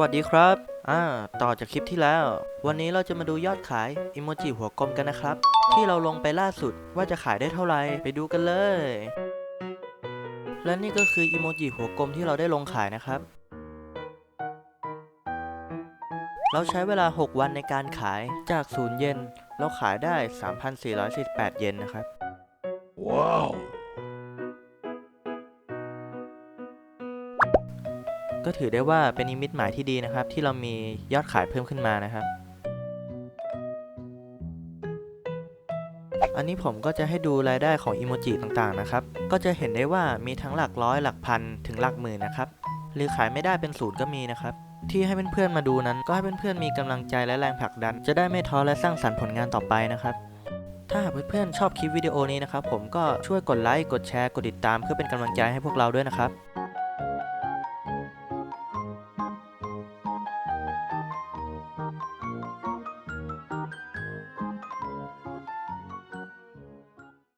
วัสดีครับ อ่า ต่อจากคลิปที่แล้ว วันนี้เราจะมาดูยอดขายอิโมจิหัวกลมกันนะครับ ที่เราลงไปล่าสุดว่าจะขายได้เท่าไหร่ ไปดูกันเลย และนี่ก็คืออิโมจิหัวกลมที่เราได้ลงขายนะครับ เราใช้เวลา 6 วันในการขาย จาก 0 เยน เราขายได้ 3,448 เยนนะครับ Wow. ก็ถือได้ว่าเป็นนิมิตหมายที่ดีนะครับ ที่เรามียอดขายเพิ่มขึ้นมานะครับ อันนี้ผมก็จะให้ดูรายได้ของอิโมจิต่างๆนะครับ ก็จะเห็นได้ว่ามีทั้งหลักร้อยหลักพันถึงหลักหมื่นนะครับ หรือขายไม่ได้เป็นศูนย์ก็มีนะครับ ที่ให้เพื่อนๆมาดูนั้นก็ให้เพื่อนๆมีกำลังใจและแรงผลักดัน จะได้ไม่ท้อและสร้างสรรค์ผลงานต่อไปนะครับถ้าหากเพื่อนๆชอบคลิปวิดีโอนี้นะครับ ผมก็ช่วยกดไลค์ กดแชร์ กดติดตามเพื่อเป็นกำลังใจให้พวกเราด้วยนะครับ